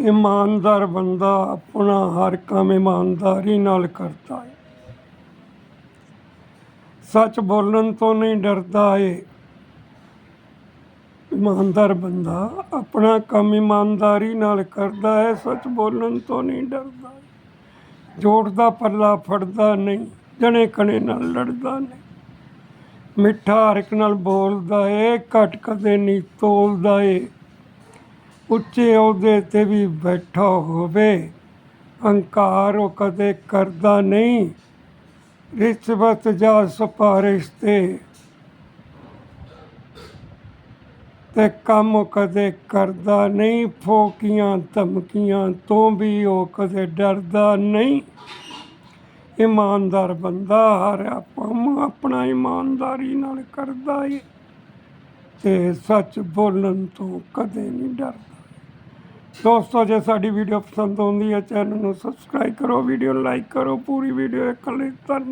ਇਮਾਨਦਾਰ ਬੰਦਾ ਆਪਣਾ ਹਰ ਕੰਮ ਇਮਾਨਦਾਰੀ ਨਾਲ ਕਰਦਾ ਹੈ ਸੱਚ ਬੋਲਣ ਤੋਂ ਨਹੀਂ ਡਰਦਾ ਏ। ਇਮਾਨਦਾਰ ਬੰਦਾ ਆਪਣਾ ਕੰਮ ਇਮਾਨਦਾਰੀ ਨਾਲ ਕਰਦਾ ਹੈ ਸੱਚ ਬੋਲਣ ਤੋਂ ਨਹੀਂ ਡਰਦਾ ਜੋੜ ਦਾ ਪੱਲਾ ਫੜਦਾ ਨਹੀਂ, ਜਣੇ ਕਣੇ ਨਾਲ ਲੜਦਾ ਨਹੀਂ। ਮਿੱਠਾ ਹਰ ਇੱਕ ਨਾਲ ਬੋਲਦਾ ਏ, ਘਟ ਕਦੇ ਨਹੀਂ ਤੋਲਦਾ ਏ। ਉੱਚੇ ਅਹੁਦੇ ਤੇ ਵੀ ਬੈਠਾ ਹੋਵੇ, ਹੰਕਾਰ ਉਹ ਕਦੇ ਕਰਦਾ ਨਹੀਂ। ਰਿਸ਼ਵਤ ਜਾਂ ਸਿਫਾਰਿਸ਼ ਤੇ ਤੇ ਕੰਮ ਕਦੇ ਕਰਦਾ ਨਹੀਂ, ਫੋਕੀਆਂ ਧਮਕੀਆਂ ਤੋਂ ਵੀ ਉਹ ਕਦੇ ਡਰਦਾ ਨਹੀਂ। ਇਮਾਨਦਾਰ ਬੰਦਾ ਹਰ ਕੰਮ ਆਪਣਾ ਇਮਾਨਦਾਰੀ ਨਾਲ ਕਰਦਾ ਏ, ਤੇ ਸੱਚ ਬੋਲਣ ਤੋਂ ਕਦੇ ਨਹੀਂ ਡਰਦਾ। ਦੋਸਤੋ, ਜੇ ਸਾਡੀ ਵੀਡੀਓ ਪਸੰਦ ਆਉਂਦੀ ਹੈ ਚੈਨਲ ਨੂੰ ਸਬਸਕ੍ਰਾਈਬ ਕਰੋ ਵੀਡੀਓ ਨੂੰ ਲਾਈਕ ਕਰੋ, ਪੂਰੀ ਵੀਡੀਓ ਇੱਕ ਲਈ ਧੰਨ